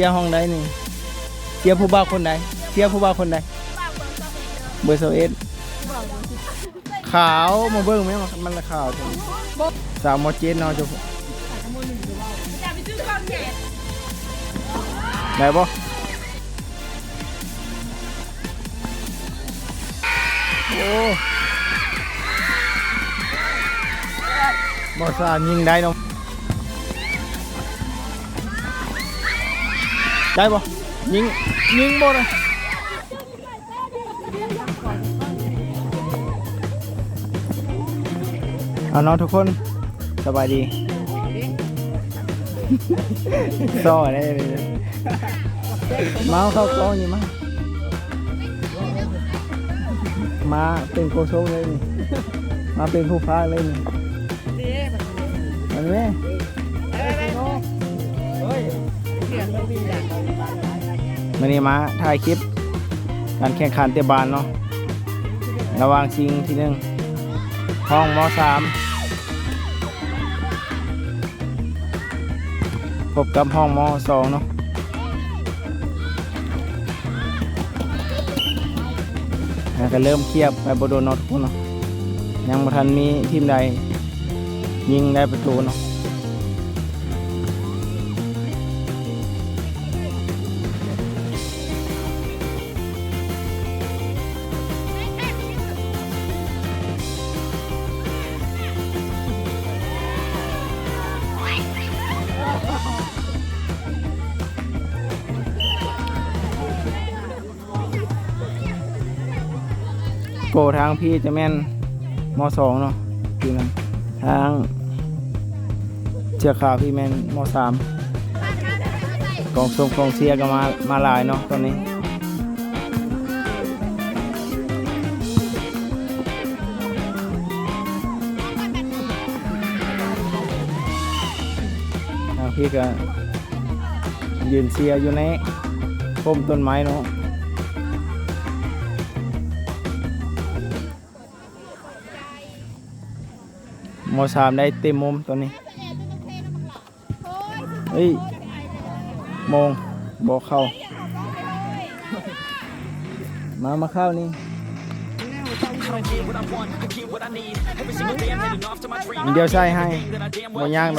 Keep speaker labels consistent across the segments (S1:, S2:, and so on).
S1: ชียห้องใดนี่เชียผู้บ่าวคนใดเชียผู้บ่าวคนใดเบอร์โซเอสขาวมาเบิ่งไหมมันละขาวจังสาวโมอเจนเนาะเจ้าได้ปะโอ้บอสานยิงได้เนาะ ได้ปะยิงยิงบอเลยเอาเนาะทุกคนสบายดีซ่อได้เลยมาเอาเข้ากล้องนี่มามาเป็นโกโซงเลยนี่มาเป็นผู้ฟ้าเลยนี่มันแม่ มนนี่มาถ่ายคลิปการแข่งขันเตะบานเนาะระหว่างชิงที่หนึ่งห้องมสามพบกับห้องมสองเนาะก็เริ่มเทียบไปบโดนนาะทุกคนเนาะยังบ่ทันมีทีมใดยิงได้ประตูเนาะ ทางพี่จะแม่นมสองเนาะทีนั้นทางเชือกขาวพี่แม่นมสามกองทรงกองเชียร์ก็มามาหลายเนาะตอนนี้ทางพี่ก็ยืนเชียร์อยู่ในร่มต้นไม้เนาะ มสามได้เต็มมุมตอนนี้เฮ้ยโมงบอกเข้ามามาเข้านี่ เดี๋ยวใส่ให้บ่ยากห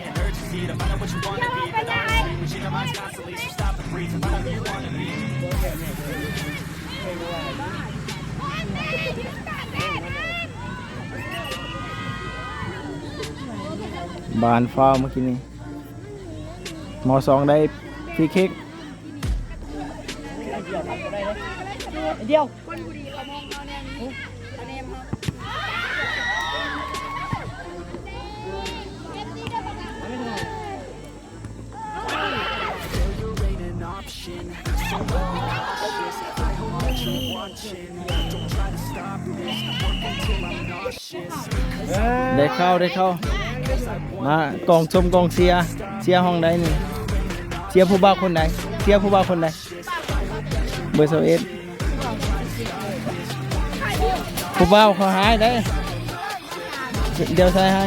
S1: บ่ได้ฟาวล์เราเมื่อกี้นี่เช็ดเฮ้ยไปอันตีบานอันเราเมื่อกี้นี่บานฟาวล์เมื่อกี้นี่มสองได้ฟรีคิก
S2: เดียว
S1: ได้เข้าได้เข้า มากองชมกองเชียร์เชียร์ห้องใดนี่เชียร์ผู้บ่าวคนใดเชียร์ผู้บ่าวคนใดเบอร์โซเอสผู้บ่าวเขาหายได้ เดี๋ยวใส่ให้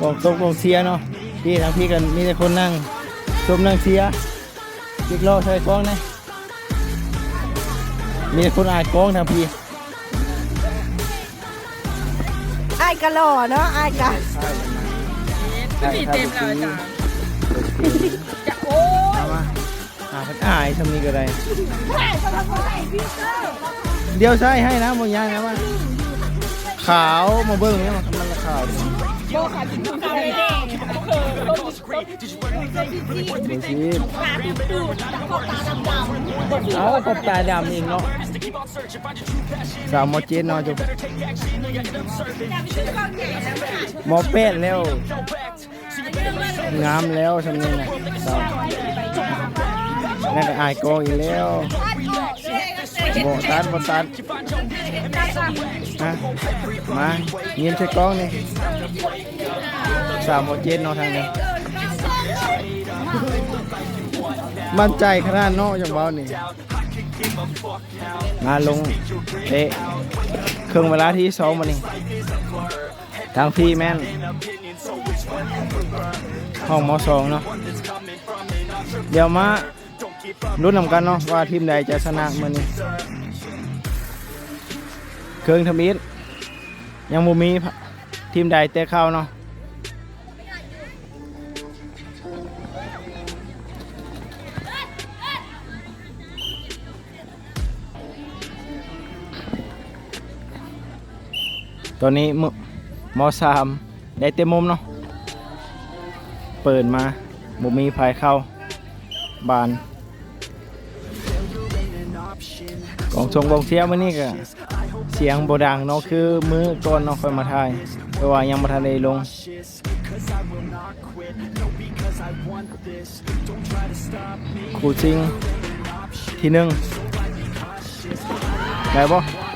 S1: กองชมกองเชียร์เนาะพี่ทางพี่กันมีแต่คนนั่งชมนั่งเชียร์อีกรอใส่กล้องนะมีแต่คนอ่านกล้องทางพี่า
S2: ยกะหล่อเนาะไอ้ายกะ
S1: พี่เต็มแล้วจ้ะ
S2: จะโอ้ย
S1: เอามาหาพันอายทำนี้ก็ได้เดี๋ยวใช้ให้นะบางอย่างนะว่า ขาวมาเบิ้งเนี่ยมันมันขาว
S2: โบขาดถึงข้าวแดง
S1: บอชี เอากบตาดำอีกเนาะสาวมอเจนนาะจุมอเป็ดแล้วงามแล้วสำเนียงนะสาวนั่นอายกองอีกแล้วบ่ตัดบ่ตัดฮะมาเงียนใส่กล้องนี่ สาวหมอเจนเนาะทางนี้ มั่นใจขนาดเนาะอย่างเบานี่ มาลงเตะเครื่องเวลาที่สองมานี่ทางพี่แม่น ห้องมสองเนาะเดี๋ยวมาลุ้นนำกันเนาะว่าทีมใดจะชนะมื่อนี้เครื่องทมิดยังบ่มีทีมใดเตะเข้าเนาะ ตอนนี้มมสามได้เต็มมุมเนาะเปิดมาบุมีภายเข้า บานกองชงกองเชียร์มื่อนี้ก็เสียงโบดังเนาะคือมือก่อนเนาะค่อยมาทายเพราะว่ายังมาทันได้ลงครูจริง ที่หนึ่งได้ปะ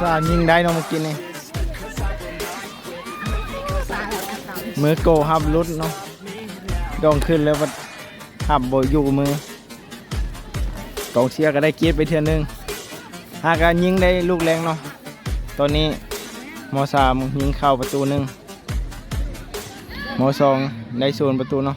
S1: สายิงได้เนาะเมื่อกี้นี่มือโกหับรุดเนาะดองขึ้นแล้ววัดหับโบอยู่มือกองเชียร์ก็ได้เกียรติไปเทือนึงหากการยิงได้ลูกแรงเนาะตอนนี้มสามยิงเข้าประตูหนึ่งมสองได้โซนประตูเนาะ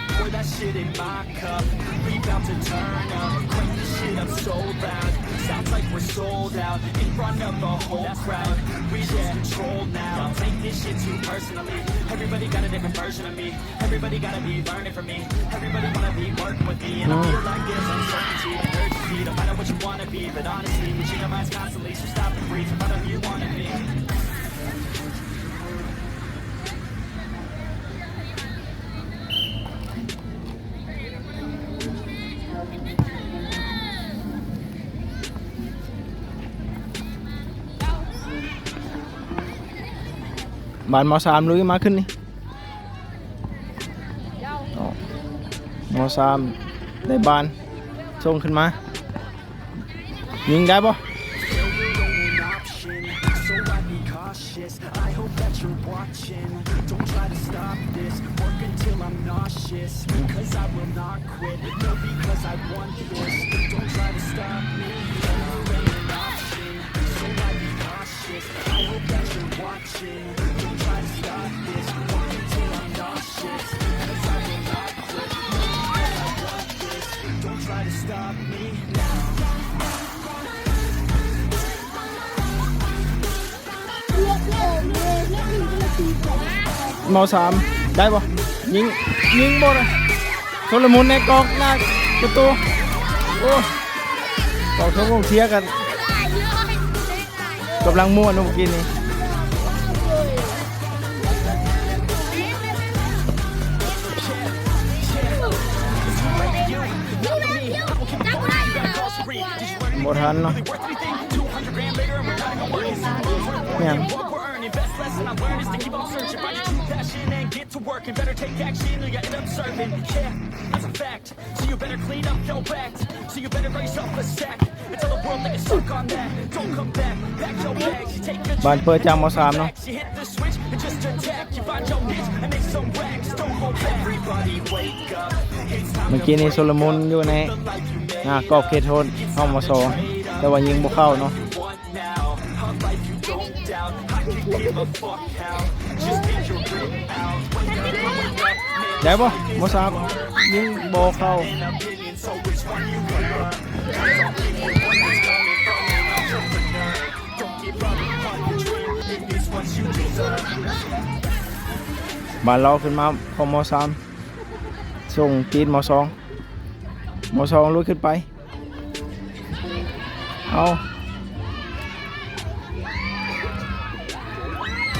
S3: Pour that shit in my cup. We bout to turn up. Crank this shit up so loud. Sounds like we're sold out in front of the whole crowd. We lose control now. Take this shit too personally. Everybody got a different version of me. Everybody gotta be learning from me. Everybody wanna be working with me. And I feel like there's uncertainty and urgency to find out what you wanna be. But honestly, you change your minds
S1: บานมอสามลุยมาขึ้นนี่อ๋อสามได้บานส่งขึ้นมา ยิงได้ปะ มสามได้ปะยิงยิงบอลทุลมุนในกองหน้าประตูโอ้กองทั้งวงเทียกันกำลังม่วนเมื่อกี้นี้ บทันเนาะเนี่ยบานเปิดจำมาสามเนาะ เมื่อกี้นี่โซโลมอนอยู่ใน อ่ากอบเขตโทษเข้ามาสองแต่ว่ายิงบ่เข้าเนาะได้ปะมอสาบยิงโบเข้าบานเราขึ้นมาพอมอสามส่งตีนมอสอง มสองลุยขึ้นไป เอา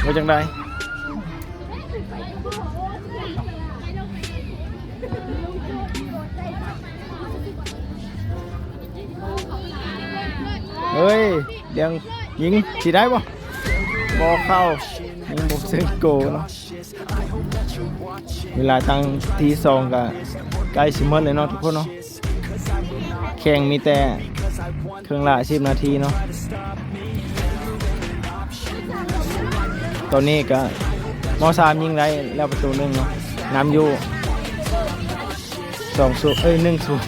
S1: ว่าจังไดเฮ้ยเดี๋ยวยิงสิได้ปะบอเข้ายิงบุกเซนโกเนาะเวลาตั้งทีสองก็ใกล้สิหมดเลยเนาะทุกคนเนาะ แข่งมีแต่เครื่องละสิบนาทีเนาะตอนนี้ก็มอสามยิงได้แล้วประตูหนึ่งเนาะน้ำยูสองศูเอ้ยหนึ่งศูนย์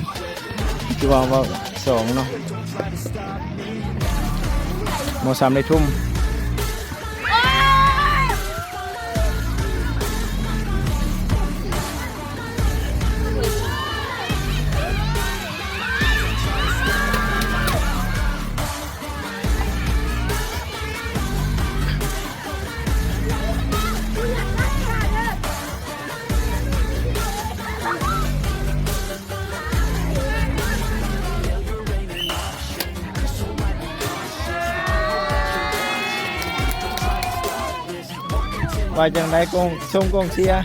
S1: ที่ว่าว่าสองเนาะมอสามได้ทุ่ม ว่าจังไดกงชมกงเชียร์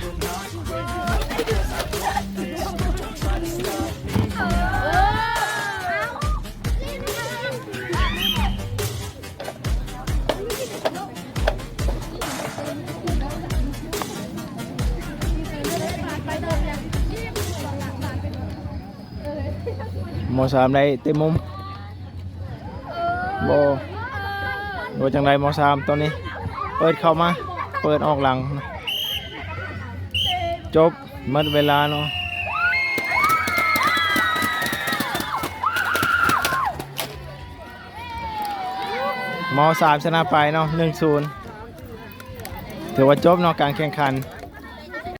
S1: หมอสามได้เต็มมุมโบโบจังไดหมอสามตอนนี้ เปิดเข้ามา เปิดออกหลัง จบหมดเวลาเนาะมสามชนะไปเนาะหนึ่งศูนย์ถือว่าจบเนาะการแข่งขัน